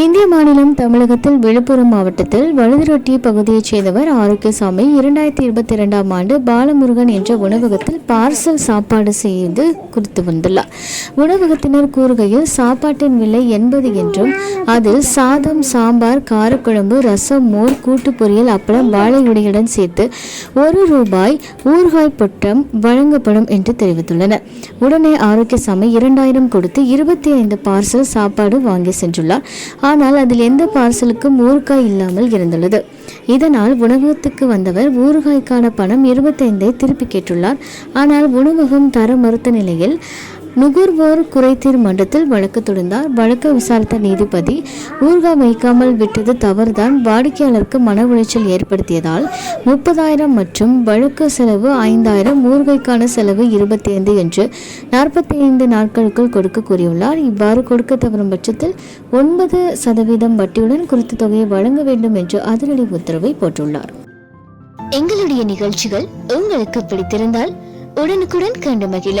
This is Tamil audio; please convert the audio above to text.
இந்திய மாநிலம் தமிழகத்தில் விழுப்புரம் மாவட்டத்தில் வழுதிரொட்டி பகுதியைச் சேர்ந்தவர் ஆரோக்கியசாமி இரண்டாயிரத்தி இருபத்தி இரண்டாம் ஆண்டு பாலமுருகன் என்ற உணவகத்தில் பார்சல் சாப்பாடு செய்து குறித்து வந்துள்ளார். உணவகத்தினர் கூறுகையில் சாப்பாட்டின் விலை எண்பது என்றும் அதில் சாதம் சாம்பார் காரக்குழம்பு ரசம் மோர் கூட்டு பொரியல் அப்பளம் வாழை உடையுடன் சேர்த்து ஒரு ரூபாய் ஊர்காய் பொட்டம் வழங்கப்படும் என்று தெரிவித்துள்ளனர். உடனே ஆரோக்கியசாமி இரண்டாயிரம் கொடுத்து இருபத்தி ஐந்து பார்சல் சாப்பாடு வாங்கி சென்றுள்ளார். ஆனால் அதில் எந்த பார்சலுக்கும் ஊறுகாய் இல்லாமல் இருந்துள்ளது. இதனால் உணவகத்துக்கு வந்தவர் ஊறுகாய்க்கான பணம் இருபத்தைந்தை திருப்பி கேட்டுள்ளார். ஆனால் உணவகம் தர மறுத்த நிலையில் நுகர்வோர் குறைதீர் மன்றத்தில் வழக்கு தொடர்ந்தார் வழக்கு விசாரித்த நீதிபதி ஊர்கா வைக்காமல் விட்டது தவறுதான். வாடிக்கையாளருக்கு மன உளைச்சல் ஏற்படுத்தியதால் முப்பதாயிரம் மற்றும் வழக்கு செலவு ஐந்தாயிரம் ஊர்கைக்கான செலவு இருபத்தி ஐந்து என்று நாற்பத்தி ஐந்து நாட்களுக்குள் கொடுக்க கூறியுள்ளார். இவ்வாறு கொடுக்க தவறும் பட்சத்தில் ஒன்பது சதவீதம் வட்டியுடன் குறித்த தொகையை வழங்க வேண்டும் என்று அதிரடி உத்தரவை போட்டுள்ளார். எங்களுடைய நிகழ்ச்சிகள் உங்களுக்கு பிடித்திருந்தால் உடனுக்குடன் கண்டு மகிழ.